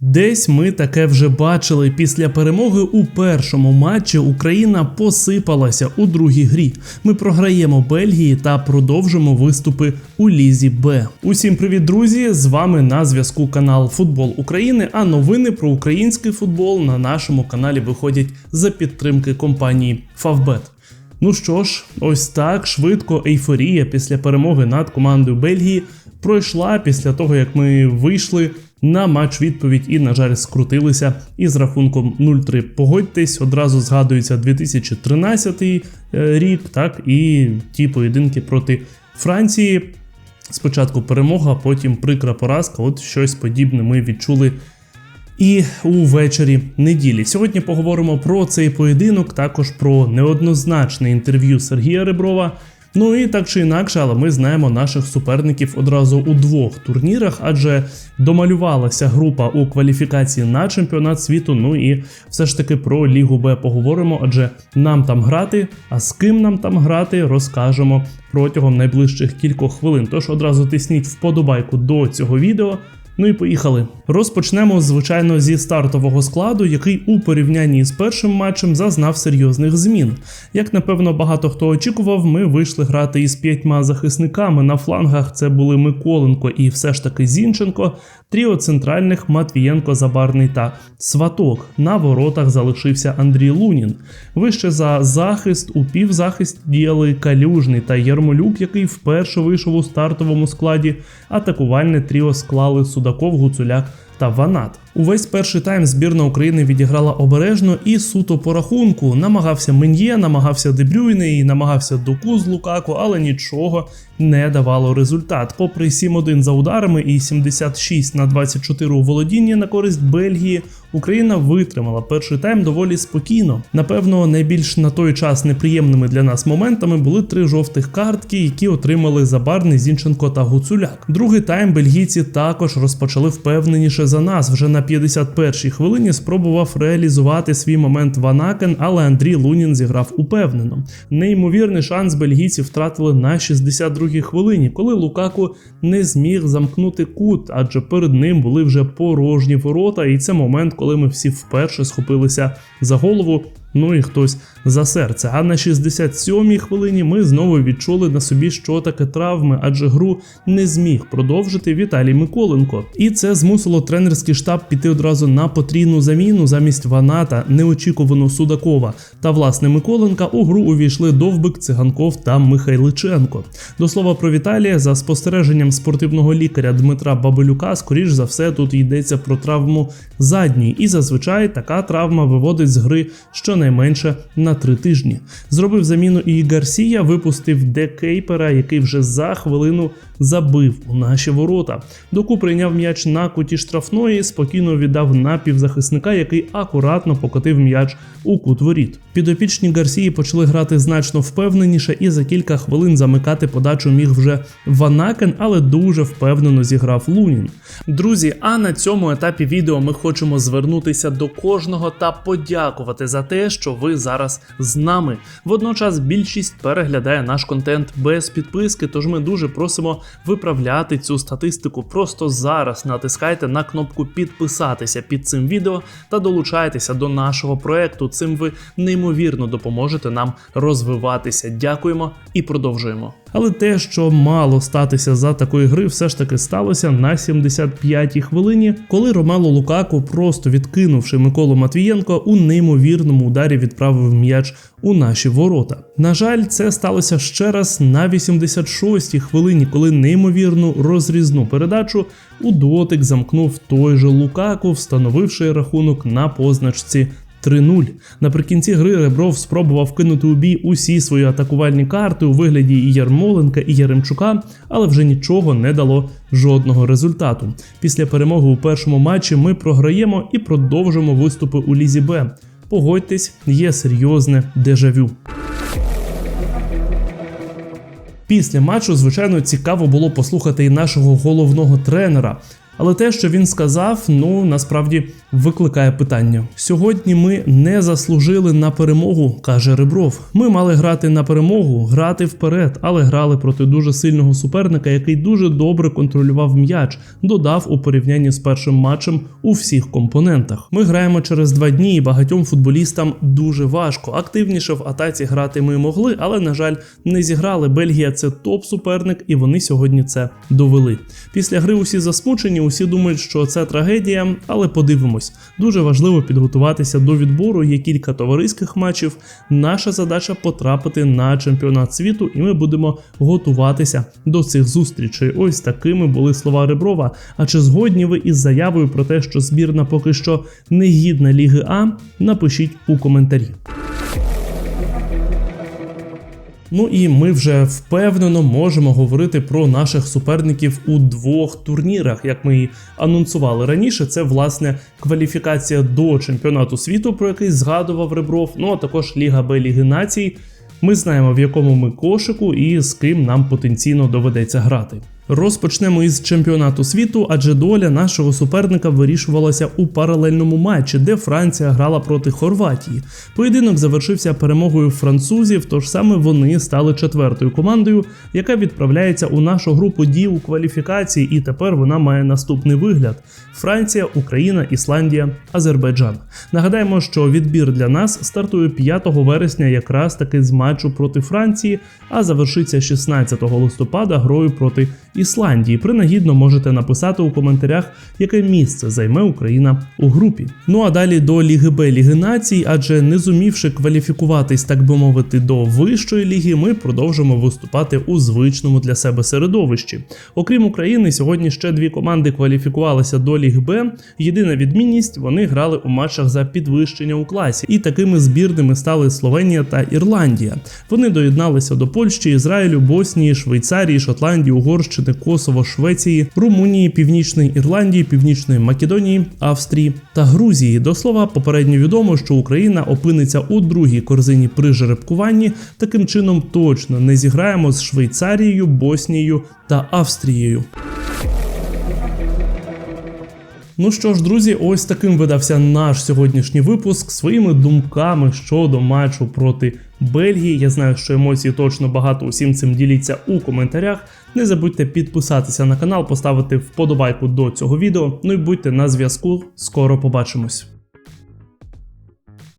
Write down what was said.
Десь ми таке вже бачили. Після перемоги у першому матчі Україна посипалася у другій грі. Ми програємо Бельгії та продовжимо виступи у Лізі Б. Усім привіт, друзі! З вами на зв'язку канал Футбол України. А новини про український футбол на нашому каналі виходять за підтримки компанії Favbet. Ну що ж, ось так швидко ейфорія після перемоги над командою Бельгії пройшла після того, як ми вийшли на матч відповідь і, на жаль, скрутилися із рахунком 0-3. Погодьтесь, одразу згадується 2013 е, рік, так, і ті поєдинки проти Франції. Спочатку перемога, потім прикра поразка. От щось подібне ми відчули і увечері неділі. Сьогодні поговоримо про цей поєдинок, також про неоднозначне інтерв'ю Сергія Реброва. Ну і так чи інакше, але ми знаємо наших суперників одразу у двох турнірах, адже домалювалася група у кваліфікації на чемпіонат світу. Ну і все ж таки про Лігу Б поговоримо, адже нам там грати. А з ким нам там грати, розкажемо протягом найближчих кількох хвилин. Тож одразу тисніть вподобайку до цього відео. Ну і поїхали. Розпочнемо, звичайно, зі стартового складу, який у порівнянні з першим матчем зазнав серйозних змін. Як напевно багато хто очікував, ми вийшли грати із п'ятьма захисниками. На флангах це були Миколенко і все ж таки Зінченко. Тріо центральних Матвієнко, Забарний та Сваток. На воротах залишився Андрій Лунін. Вище за захист у півзахист діяли Калюжний та Ярмолюк, який вперше вийшов у стартовому складі. Атакувальне тріо склали Судаков, Гуцуляк та Ванат. Увесь перший тайм збірна України відіграла обережно і суто по рахунку. Намагався Мен'є, намагався Дебрюйне і намагався Доку з Лукаку, але нічого не давало результат. Попри 7-1 за ударами і 76 на 24 у володінні на користь Бельгії, Україна витримала перший тайм доволі спокійно. Напевно, найбільш на той час неприємними для нас моментами були три жовтих картки, які отримали Забарний, Зінченко та Гуцуляк. Другий тайм бельгійці також розпочали впевненіше за нас. Вже на 51-й хвилині спробував реалізувати свій момент Ванакен, але Андрій Лунін зіграв упевнено. Неймовірний шанс бельгійці втратили на 62-й хвилині, коли Лукаку не зміг замкнути кут, адже перед ним були вже порожні ворота, і це момент, коли ми всі вперше схопилися за голову. Ну і хтось за серце. А на 67-й хвилині ми знову відчули на собі, що таке травми, адже гру не зміг продовжити Віталій Миколенко. І це змусило тренерський штаб піти одразу на потрійну заміну замість Ваната, неочікувану Судакова та власне Миколенка. У гру увійшли Довбик, Циганков та Михайличенко. До слова про Віталія, за спостереженням спортивного лікаря Дмитра Бабелюка, скоріш за все, тут йдеться про травму задньої, і зазвичай така травма виводить з гри щонайменше на три тижні. Зробив заміну і Гарсія, випустив Де Кейпера, який вже за хвилину забив у наші ворота. Доку прийняв м'яч на куті штрафної, спокійно віддав на півзахисника, який акуратно покотив м'яч у кут воріт. Підопічні Гарсії почали грати значно впевненіше, і за кілька хвилин замикати подачу міг вже Ванакен, але дуже впевнено зіграв Лунін. Друзі, а на цьому етапі відео ми хочемо звернутися до кожного та подякувати за те, що ви зараз з нами. Водночас більшість переглядає наш контент без підписки, тож ми дуже просимо виправляти цю статистику. Просто зараз натискайте на кнопку підписатися під цим відео та долучайтеся до нашого проекту. Цим ви неймовірно допоможете нам розвиватися. Дякуємо і продовжуємо. Але те, що мало статися за такої гри, все ж таки сталося на 75-й хвилині, коли Ромело Лукако, просто відкинувши Миколу Матвієнко, у неймовірному ударі відправив м'яч у наші ворота. На жаль, це сталося ще раз на 86-й хвилині, коли неймовірну розрізну передачу у дотик замкнув той же Лукако, встановивши рахунок на позначці 3-0. Наприкінці гри Ребров спробував кинути у бій усі свої атакувальні карти у вигляді і Ярмоленка, і Яремчука, але вже нічого не дало жодного результату. Після перемоги у першому матчі ми програємо і продовжимо виступи у Лізі Б. Погодьтесь, є серйозне дежавю. Після матчу, звичайно, цікаво було послухати і нашого головного тренера. Але те, що він сказав, ну насправді викликає питання. Сьогодні ми не заслужили на перемогу, каже Ребров. Ми мали грати на перемогу, грати вперед, але грали проти дуже сильного суперника, який дуже добре контролював м'яч, додав у порівнянні з першим матчем у всіх компонентах. Ми граємо через два дні, і багатьом футболістам дуже важко. Активніше в атаці грати ми могли, але на жаль, не зіграли. Бельгія це топ-суперник, і вони сьогодні це довели. Після гри усі засмучені, усі думають, що це трагедія, але подивимось. Дуже важливо підготуватися до відбору. Є кілька товариських матчів. Наша задача потрапити на чемпіонат світу, і ми будемо готуватися до цих зустрічей. Ось такими були слова Реброва. А чи згодні ви із заявою про те, що збірна поки що не гідна Ліги А? Напишіть у коментарі. Ну і ми вже впевнено можемо говорити про наших суперників у двох турнірах, як ми і анонсували раніше. Це власне кваліфікація до чемпіонату світу, про який згадував Ребров. Ну а також Ліга Б Ліги Націй. Ми знаємо в якому ми кошику і з ким нам потенційно доведеться грати. Розпочнемо із чемпіонату світу, адже доля нашого суперника вирішувалася у паралельному матчі, де Франція грала проти Хорватії. Поєдинок завершився перемогою французів, тож саме вони стали четвертою командою, яка відправляється у нашу групу дій у кваліфікації, і тепер вона має наступний вигляд: Франція, Україна, Ісландія, Азербайджан. Нагадаємо, що відбір для нас стартує 5 вересня, якраз таки з матчу проти Франції, а завершиться 16 листопада грою проти Ісландії. Принагідно можете написати у коментарях, яке місце займе Україна у групі. Ну а далі до Ліги Б Ліги Націй, адже не зумівши кваліфікуватись, так би мовити, до вищої ліги, ми продовжимо виступати у звичному для себе середовищі. Окрім України, сьогодні ще дві команди кваліфікувалися до Ліги Б. Єдина відмінність вони грали у матчах за підвищення у класі, і такими збірними стали Словенія та Ірландія. Вони доєдналися до Польщі, Ізраїлю, Боснії, Швейцарії, Шотландії, Угорщини. Косово, Швеції, Румунії, Північної Ірландії, Північної Македонії, Австрії та Грузії. До слова, попередньо відомо, що Україна опиниться у другій корзині при жеребкуванні. Таким чином точно не зіграємо з Швейцарією, Боснією та Австрією. Ну що ж, друзі, ось таким видався наш сьогоднішній випуск своїми думками щодо матчу проти Бельгії. Я знаю, що емоцій точно багато усім цим діліться у коментарях. Не забудьте підписатися на канал, поставити вподобайку до цього відео. Ну і будьте на зв'язку. Скоро побачимось.